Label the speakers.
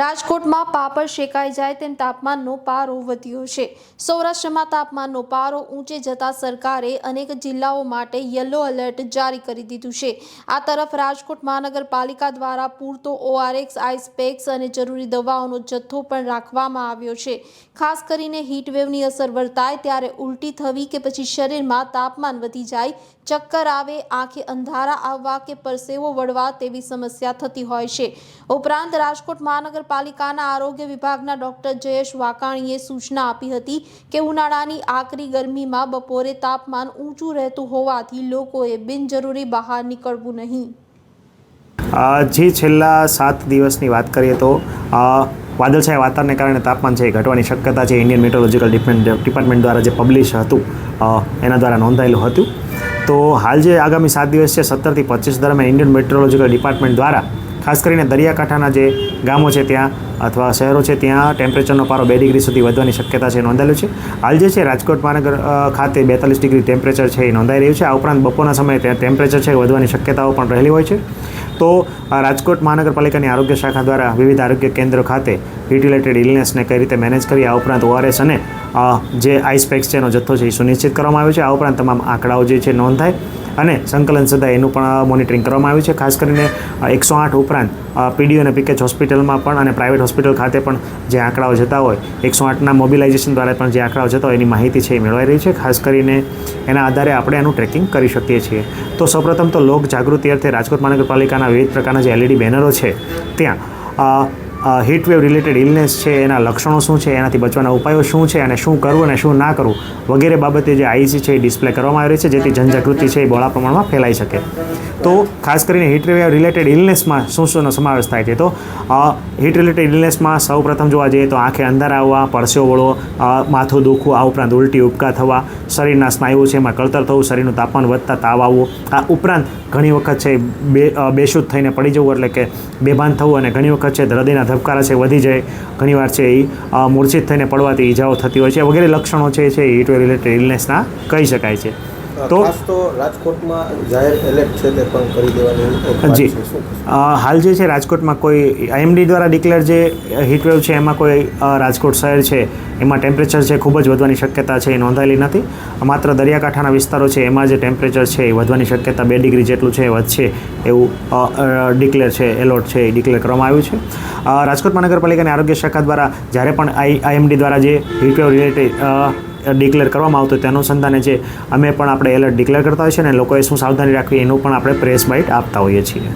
Speaker 1: રાજકોટમાં પાપડ શેકાઈ જાય તેમ તાપમાનનો પારો વધ્યો છે. સૌરાષ્ટ્રમાં તાપમાનનો પારો ઊંચે જતા સરકારે અનેક જિલ્લાઓ માટે યલો એલર્ટ જારી કરી દીધું છે. આ તરફ રાજકોટ મહાનગરપાલિકા દ્વારા પૂરતો ઓઆરએક્સ, આઈસ પેક્સ અને જરૂરી દવાઓનો જથ્થો પણ રાખવામાં આવ્યો છે. ખાસ કરીને હીટવેવની અસર વર્તાય ત્યારે ઉલટી થવી કે પછી શરીરમાં તાપમાન વધી જાય, ચક્કર આવે, આંખે અંધારા આવવા કે પરસેવો વળવા તેવી સમસ્યા થતી હોય છે. ઉપરાંત રાજકોટ મહાનગરપાલિકાના આરોગ્ય વિભાગના ડોક્ટર જયેશ વાકાણીએ સૂચના આપી હતી કે ઉનાળાની આકરી ગરમીમાં બપોરે તાપમાન ઊંચું રહેતું હોવાથી લોકોએ બિનજરૂરી બહાર નીકળવું નહીં.
Speaker 2: જે છેલ્લા સાત દિવસની વાત કરીએ તો વાદળછાયા વાતાવરણને કારણે તાપમાન છે ઘટવાની શક્યતા છે. ઇન્ડિયન મેટ્રોલોજીકલ ડિપાર્ટમેન્ટ દ્વારા જે પબ્લિશ હતું એના દ્વારા નોંધાયેલું હતું. તો હાલ જે આગામી સાત દિવસ છે, સત્તરથી પચીસ દરમિયાન ઇન્ડિયન મેટ્રોલોજીકલ ડિપાર્ટમેન્ટ દ્વારા ખાસ કરીને દરિયાકાંઠાના જે ગામો છે ત્યાં અથવા શહેરો છે, ત્યાં ટેમ્પરેચરનો પારો બે ડિગ્રી સુધી વધવાની શક્યતા છે નોંધાયેલું છે. હાલ જે છે, રાજકોટ મહાનગર ખાતે બેતાલીસ ડિગ્રી ટેમ્પરેચર છે એ નોંધાઈ રહ્યું છે. આ ઉપરાંત બપોરના સમયે ત્યાં ટેમ્પરેચર છે વધવાની શક્યતાઓ પણ રહેલી હોય છે. તો રાજકોટ મહાનગરપાલિકાની આરોગ્ય શાખા દ્વારા વિવિધ આરોગ્ય કેન્દ્રો ખાતે હીટ રિલેટેડ ઇલનેસને કઈ રીતે મેનેજ કરી, આ ઉપરાંત ઓઆરએસ અને જે આઈસ પેક્સ છે એનો જથ્થો છે એ સુનિશ્ચિત કરવામાં આવ્યો છે. આ ઉપરાંત તમામ આંકડાઓ જે છે નોંધાય. અને સંકલન સદાય એનું પણ મોનિટરિંગ કરવામાં આવ્યું છે. ખાસ કરીને એકસો આઠ ઉપરાંત પીડીઓ અને પીકેચ હોસ્પિટલમાં પણ અને પ્રાઇવેટ હોસ્પિટલ ખાતે પણ જે આંકડાઓ જતા હોય, એકસો આઠના મોબિલાઇઝેશન દ્વારા પણ જે આંકડાઓ જતા હોય, એની માહિતી છે એ મેળવાઈ રહી છે. ખાસ કરીને એના આધારે આપણે એનું ટ્રેકિંગ કરી શકીએ છીએ. તો સૌપ્રથમ તો લોક જાગૃતિ અર્થે રાજકોટ મહાનગરપાલિકાના વિવિધ પ્રકારના જે એલઈડી બેનરો છે, ત્યાં uh, heat wave related illness છે એના લક્ષણો શું છે એનાથી બચવાના ઉપાયો શું છે અને શું કરવું અને શું ના કરવું વગેરે બાબતે જે આઈસી છે એ ડિસ્પ્લે કરવામાં આવી રહી છે જેથી જનજાગૃતિ છે એ બહોળા પ્રમાણમાં ફેલાઈ શકે. તો ખાસ કરીને હીટવેવ રિલેટેડ ઇલનેસમાં શું શુંનો સમાવેશ થાય છે? તો હીટ રિલેટેડ ઇલનેસમાં સૌ પ્રથમ જોવા જઈએ તો આંખે અંધાર આવવા પરસેવો વળવો માથું દુખવું આ ઉપરાંત ઉલટી ઉપકા થવા શરીરના સ્નાયુઓ છે એમાં કળતર થવું શરીરનું તાપમાન વધતા તાવ આવવો આ ઉપરાંત ઘણી વખત છે બે બેશુદ્ધ થઈને પડી જવું એટલે કે બેભાન થવું અને ઘણી વખત છે હૃદયના ધબકારા છે, વધી જાય ઘણીવાર છે એ મૂર્છિત થઈને પડવાથી ઈજાઓ થતી હોય છે વગેરે લક્ષણો છે એ હીટ વેવ રિલેટેડ ઇલનેસના કહી શકાય છે. તો
Speaker 3: તો રાજકોટમાં જાહેર એલર્ટ છે તે પણ કરી દેવાની
Speaker 2: જી. હાલ જે છે રાજકોટમાં કોઈ આઈએમડી દ્વારા ડિક્લેર જે હીટવેવ છે એમાં કોઈ રાજકોટ શહેર છે એમાં ટેમ્પરેચર છે ખૂબ જ વધવાની શક્યતા છે એ નોંધાયેલી નથી. માત્ર દરિયાકાંઠાના વિસ્તારો છે એમાં જે ટેમ્પરેચર છે એ વધવાની શક્યતા બે ડિગ્રી જેટલું છે એ વધશે એવું ડિક્લેર છે એલોટ છે એ ડિક્લેર કરવામાં આવ્યું છે. રાજકોટ મહાનગરપાલિકાની આરોગ્ય શાખા દ્વારા જ્યારે પણ આઈ આઈએમડી દ્વારા જે હીટવેવ રિલેટેડ ડિક્લેર કરવામાં આવતું તેનું અનુસંધાને જે અમે પણ આપણે એલર્ટ ડિક્લેર કરતા હોઈએ છીએ અને લોકોએ શું સાવધાની રાખવી એનું પણ આપણે પ્રેસ બાઇટ આપતા હોઈએ છીએ.